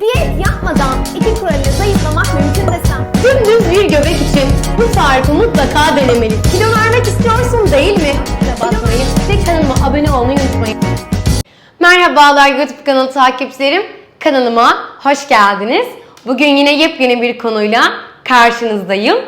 Diyet yapmadan iki kuralıyla zayıflamak mümkün desem. Dümdüz bir göbek için bu tarifi mutlaka denemeli. Kilo vermek istiyorsun değil mi? Bakmayı ve kanalıma abone olmayı unutmayın. Merhabalar YouTube kanalı takipçilerim. Kanalıma hoş geldiniz. Bugün yine yepyeni bir konuyla karşınızdayım.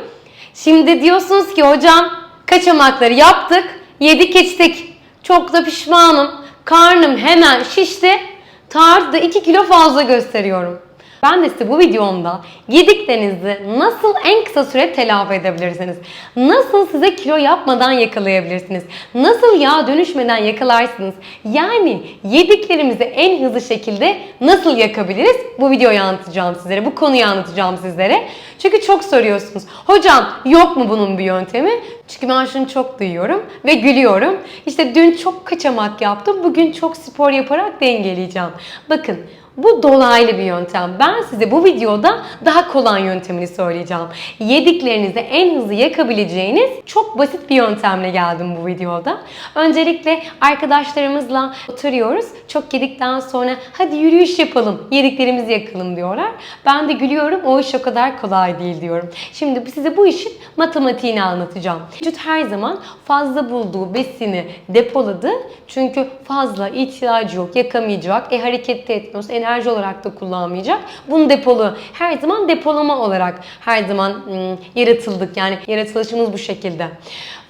Şimdi diyorsunuz ki hocam kaçamakları yaptık, yedik içtik. Çok da pişmanım. Karnım hemen şişti. Tartıda 2 kilo fazla gösteriyorum. Ben de size bu videomda yediklerinizi nasıl en kısa süre telafi edebilirsiniz? Nasıl size kilo yapmadan yakalayabilirsiniz? Nasıl yağ dönüşmeden yakalarsınız? Yani yediklerimizi en hızlı şekilde nasıl yakabiliriz? Bu videoyu anlatacağım sizlere. Bu konuyu anlatacağım sizlere. Çünkü çok soruyorsunuz. Hocam yok mu bunun bir yöntemi? Çünkü ben şunu çok duyuyorum ve gülüyorum. İşte dün çok kaçamak yaptım. Bugün çok spor yaparak dengeleyeceğim. Bakın bu dolaylı bir yöntem. Ben size bu videoda daha kolay yöntemini söyleyeceğim. Yediklerinizi en hızlı yakabileceğiniz çok basit bir yöntemle geldim bu videoda. Öncelikle arkadaşlarımızla oturuyoruz. Çok yedikten sonra hadi yürüyüş yapalım, yediklerimizi yakalım diyorlar. Ben de gülüyorum o iş o kadar kolay değil diyorum. Şimdi size bu işin matematiğini anlatacağım. Vücut her zaman fazla bulduğu besini depoladı. Çünkü fazla ihtiyacı yok, yakamayacak. E hareket de etmiyorsa enerji olarak da kullanmayacak. Bunu depolu. Her zaman depolama olarak her zaman ım, yaratıldık. Yani yaratılışımız bu şekilde.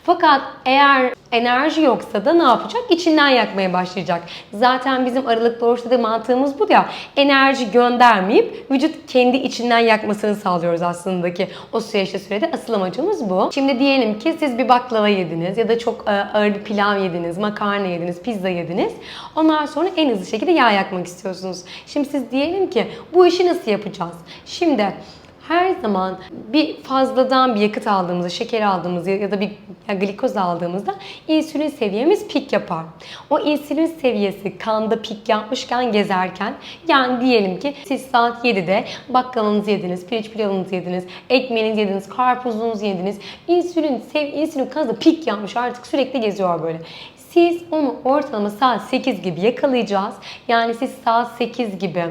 Fakat eğer enerji yoksa da ne yapacak? İçinden yakmaya başlayacak. Zaten bizim aralıklı oruçta mantığımız bu ya. Enerji göndermeyip vücut kendi içinden yakmasını sağlıyoruz aslında ki o süreçte sürede asıl amacımız bu. Şimdi diyelim ki siz bir baklava yediniz ya da çok e, ağır bir pilav yediniz, makarna yediniz, pizza yediniz. Ondan sonra en hızlı şekilde yağ yakmak istiyorsunuz. Şimdi siz diyelim ki bu işi nasıl yapacağız? Şimdi her zaman bir fazladan bir yakıt aldığımızda, şeker aldığımızda ya da bir glikoz aldığımızda insülin seviyemiz pik yapar. O insülin seviyesi kanda pik yapmışken gezerken yani diyelim ki siz saat 7'de baklavanızı yediniz, pirinç pilavınızı yediniz, ekmeğinizi yediniz, karpuzunuzu yediniz. İnsülin, sev, insülin kanında pik yapmış artık sürekli geziyor böyle. Siz onu ortalama saat 8 gibi yakalayacağız. Yani siz saat 8 gibi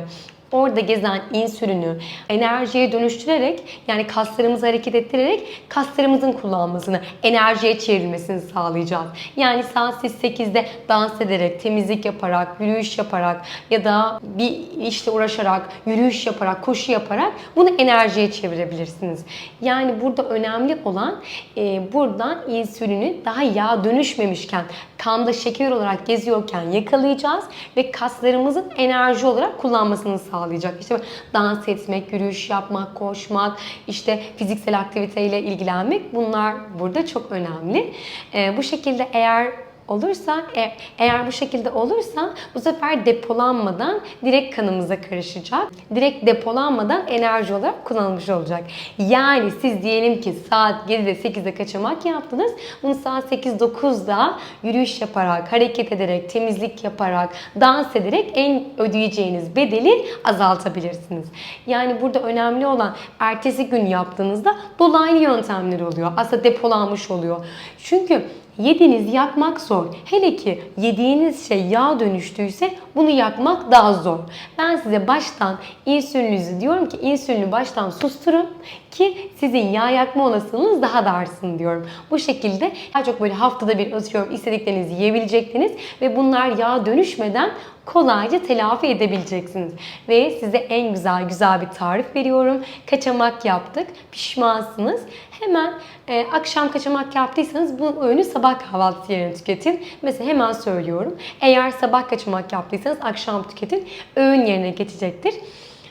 orada gezen insülini enerjiye dönüştürerek yani kaslarımızı hareket ettirerek kaslarımızın kullanmasını, enerjiye çevrilmesini sağlayacağız. Yani saat siz 8'de dans ederek, temizlik yaparak, yürüyüş yaparak ya da bir işte uğraşarak, yürüyüş yaparak, koşu yaparak bunu enerjiye çevirebilirsiniz. Yani burada önemli olan e, buradan insülini daha yağ dönüşmemişken, kanda şeker olarak geziyorken yakalayacağız ve kaslarımızın enerji olarak kullanmasını sağlayacağız. İşte dans etmek, yürüyüş yapmak, koşmak, işte fiziksel aktiviteyle ilgilenmek bunlar burada çok önemli. Ee, bu şekilde eğer olursa e- eğer bu şekilde olursa bu sefer depolanmadan direkt kanımıza karışacak. Direkt depolanmadan enerji olarak kullanılmış olacak. Yani siz diyelim ki saat 7'de 8'de kaçamak yaptınız. Bunu saat 8-9'da yürüyüş yaparak, hareket ederek, temizlik yaparak, dans ederek en ödeyeceğiniz bedeli azaltabilirsiniz. Yani burada önemli olan ertesi gün yaptığınızda dolaylı yöntemler oluyor. Aslında depolanmış oluyor. Çünkü Yediğiniz yakmak zor. Hele ki yediğiniz şey yağ dönüştüyse bunu yakmak daha zor. Ben size baştan insülinizi diyorum ki insülini baştan susturun ki sizin yağ yakma olasılığınız daha da artsın diyorum. Bu şekilde daha çok böyle haftada bir atıyorum istediklerinizi yiyebilecektiniz ve bunlar yağ dönüşmeden kolayca telafi edebileceksiniz. Ve size en güzel güzel bir tarif veriyorum. Kaçamak yaptık. Pişmansınız. Hemen e, akşam kaçamak yaptıysanız bu öğünü sabah kahvaltısı yerine tüketin. Mesela hemen söylüyorum. Eğer sabah kaçamak yaptıysanız akşam tüketin. Öğün yerine geçecektir.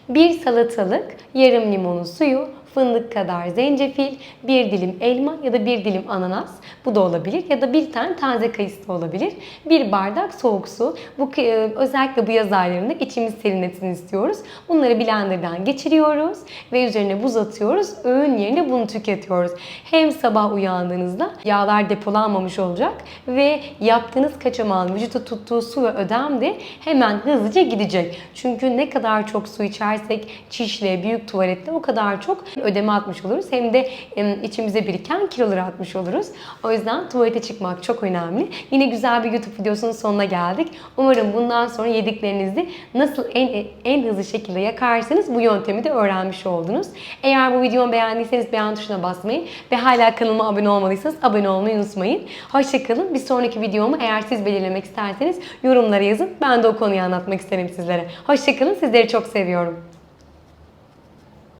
Bir salatalık, yarım limonun suyu, fındık kadar zencefil, bir dilim elma ya da bir dilim ananas bu da olabilir ya da bir tane taze kayısı da olabilir. Bir bardak soğuk su. Bu e, özellikle bu yaz aylarında içimiz serinletsin istiyoruz. Bunları blenderdan geçiriyoruz ve üzerine buz atıyoruz. Öğün yerine bunu tüketiyoruz. Hem sabah uyandığınızda yağlar depolanmamış olacak ve yaptığınız kaçamağın vücuda tuttuğu su ve ödem de hemen hızlıca gidecek. Çünkü ne kadar çok su içersek çişle, büyük tuvalette o kadar çok ödeme atmış oluruz hem de içimize biriken kiloları atmış oluruz. O yüzden tuvalete çıkmak çok önemli. Yine güzel bir YouTube videosunun sonuna geldik. Umarım bundan sonra yediklerinizi nasıl en en hızlı şekilde yakarsanız bu yöntemi de öğrenmiş oldunuz. Eğer bu videomu beğendiyseniz beğen tuşuna basmayı ve hala kanalıma abone olmadıysanız abone olmayı unutmayın. Hoşçakalın. Bir sonraki videomu eğer siz belirlemek isterseniz yorumlara yazın. Ben de o konuyu anlatmak isterim sizlere. Hoşçakalın. Sizleri çok seviyorum.